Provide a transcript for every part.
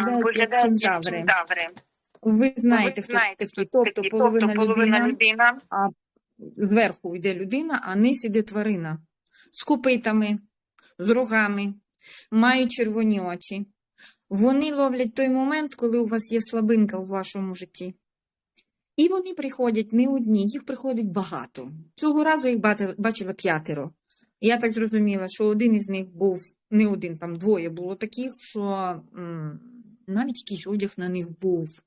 виглядають, як кентаври. Ви знаєте, хто це хто такі. це Тобто половина, Тобто половина людина, а зверху йде людина, а низ іде тварина. З копитами, з рогами, мають червоні очі. Вони ловлять той момент, коли у вас є слабинка у вашому житті. І вони приходять не одні, їх приходить багато. Цього разу їх бачила п'ятеро. Я так зрозуміла, що один із них був не один, там двоє було таких, що навіть якийсь одяг на них був.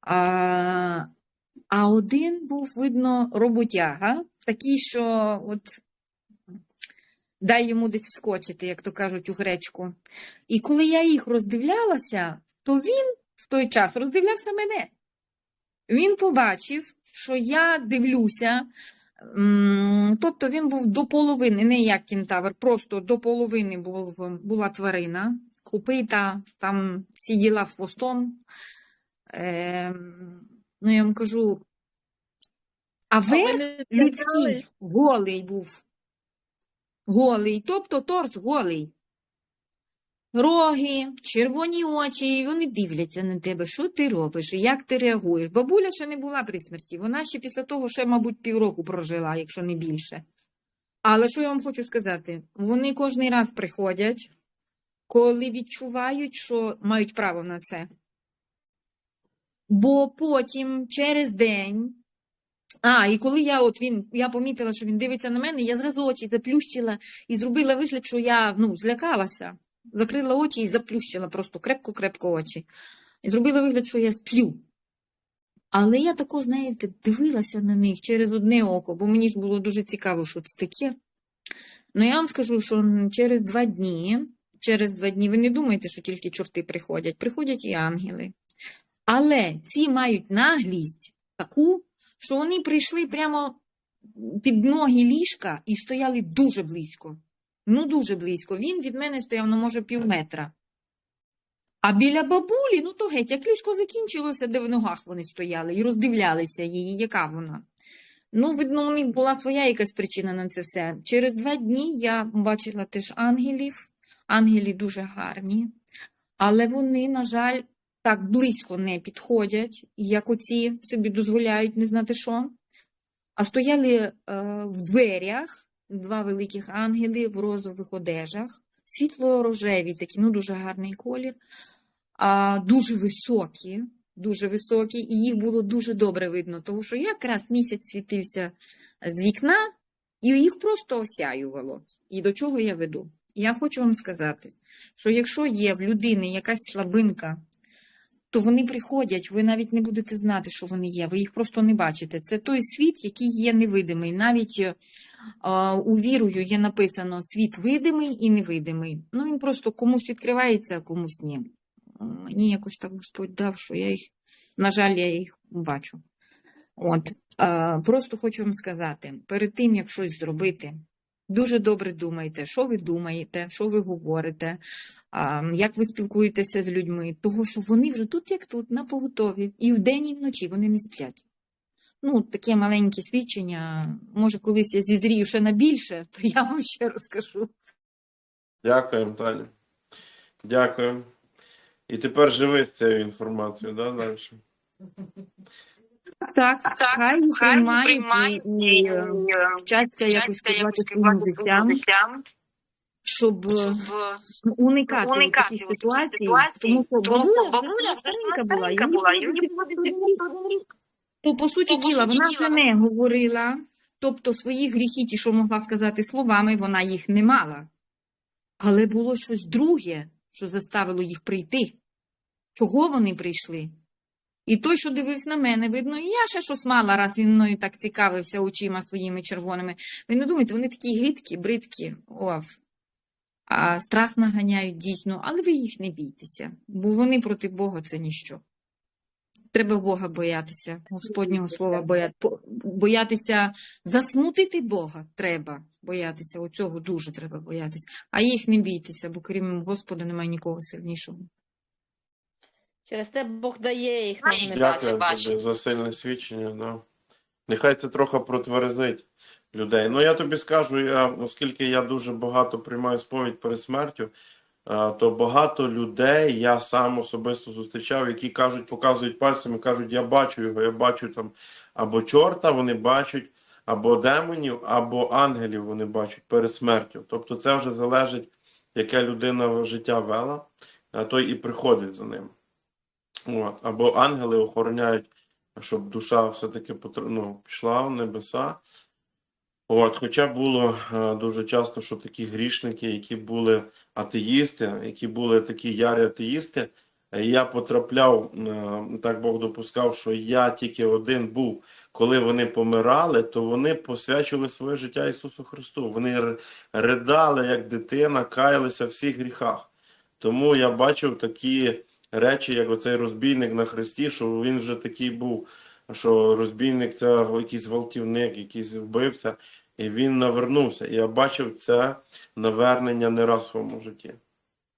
А, а один був, видно, роботяга, такий, що от дай йому десь вскочити, як то кажуть, у гречку. І коли я їх роздивлялася, то він в той час роздивлявся мене. Він побачив, що я дивлюся. Тобто він був до половини, не як кентавр, просто до половини був, була тварина, копита, там всі діла з хвостом. Ем, ну, я вам кажу, а верх людський голий був. Голий, тобто торс голий. Роги, червоні очі, і вони дивляться на тебе, що ти робиш, і як ти реагуєш. Бабуля ще не була при смерті, вона ще після того ще, мабуть, півроку прожила, якщо не більше. Але що я вам хочу сказати? Вони кожний раз приходять, коли відчувають, що мають право на це. Бо потім, через день, а, і коли я от він, я помітила, що він дивиться на мене, я зразу очі заплющила і зробила вигляд, що я ну, злякалася. Закрила очі і заплющила просто крепко-крепко очі. І зробила вигляд, що я сплю. Але я тако, знаєте, дивилася на них через одне око, бо мені ж було дуже цікаво, що це таке. Ну, я вам скажу, що через два дні, через два дні, ви не думаєте, що тільки чорти приходять, приходять і ангели. Але ці мають наглість таку, що вони прийшли прямо під ноги ліжка і стояли дуже близько. Ну, дуже близько. Він від мене стояв, ну, може, пів метра. А біля бабулі, ну то геть, як ліжко закінчилося, де в ногах вони стояли і роздивлялися її, яка вона. Ну, видно, у них була своя якась причина на це все. Через два дні я бачила теж ангелів. Ангелі дуже гарні, але вони, на жаль, так близько не підходять, як оці собі дозволяють не знати що. А стояли е, в дверях два великих ангели в розових одежах, світло-рожеві, такі, ну дуже гарний колір, а, дуже високі, дуже високі, і їх було дуже добре видно, тому що якраз місяць світився з вікна, і їх просто осяювало. І до чого я веду? Я хочу вам сказати, що якщо є в людини якась слабинка, то вони приходять, ви навіть не будете знати, що вони є, ви їх просто не бачите. Це той світ, який є невидимий. Навіть е, у вірою є написано світ видимий і невидимий. Ну, він просто комусь відкривається, а комусь ні. Мені якось так Господь дав, що я їх, на жаль, я їх бачу. От, е, просто хочу вам сказати, перед тим, як щось зробити, дуже добре думайте, що ви думаєте, що ви говорите, як ви спілкуєтеся з людьми, того, що вони вже тут, як тут, на поготові, і вдень, і вночі вони не сплять. Ну, таке маленьке свідчення. Може, колись я зізрію ще на більше, то я вам ще розкажу. Дякуємо, Таня. Дякуємо. І тепер живи з цією інформацією, да, далі? Так, хай приймають і, і, і вчаться якось керувати своїм життям, щоб е, щоб уникати, таких ситуацій, тому що бабуля, старенька була, їй було їй десь було 91 рік. рік. То, по суті діла, вона вже не говорила, тобто свої гріхи, ті, що могла сказати словами, вона їх не мала. Але було щось друге, що заставило їх прийти. Чого вони прийшли? І той, що дивився на мене, видно, і я ще щось мала, раз він мною так цікавився очима своїми червоними. Ви не думаєте, вони такі гидкі, бридкі, оф. А страх наганяють дійсно, але ви їх не бійтеся, бо вони проти Бога це ніщо. Треба Бога боятися, Господнього слова боя... боятися, засмутити Бога треба боятися. Оцього дуже треба боятися. А їх не бійтеся, бо крім Господа немає нікого сильнішого. Через те Бог дає їх нам не Дякую. Тобі за сильне свідчення. Да. Нехай це трохи протверезить людей. Ну я тобі скажу, я, оскільки я дуже багато приймаю сповідь перед смертю, е, то багато людей я сам особисто зустрічав, які кажуть, показують пальцем і кажуть, я бачу його, я бачу там або чорта вони бачать, або демонів, або ангелів вони бачать перед смертю. Тобто це вже залежить, яке людина життя вела, той і приходить за ним. Або ангели охороняють, щоб душа все-таки ну, пішла в небеса. От, хоча було е, дуже часто, що такі грішники, які були атеїсти, які були такі ярі атеїсти, е, я потрапляв, е, так Бог допускав, що я тільки один був, коли вони помирали, то вони посвячували своє життя Ісусу Христу. Вони ридали, як дитина, каялися в всіх гріхах. Тому я бачив такі речі, як оцей розбійник на хресті, що він вже такий був, що розбійник це якийсь гвалтівник, якийсь вбивця, і він навернувся. Я бачив це навернення не раз в своєму житті.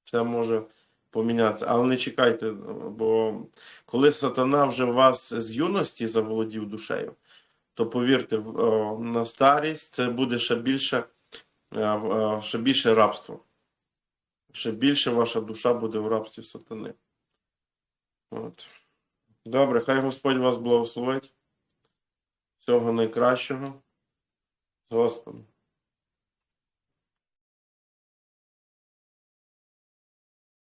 Це може помінятися. Але не чекайте, бо коли сатана вже вас з юності заволодів душею, то повірте, на старість це буде ще більше, е, е, ще більше рабство. Ще більше ваша душа буде в рабстві сатани. От. Добре, хай Господь вас благословить. Всього найкращого. З Господом.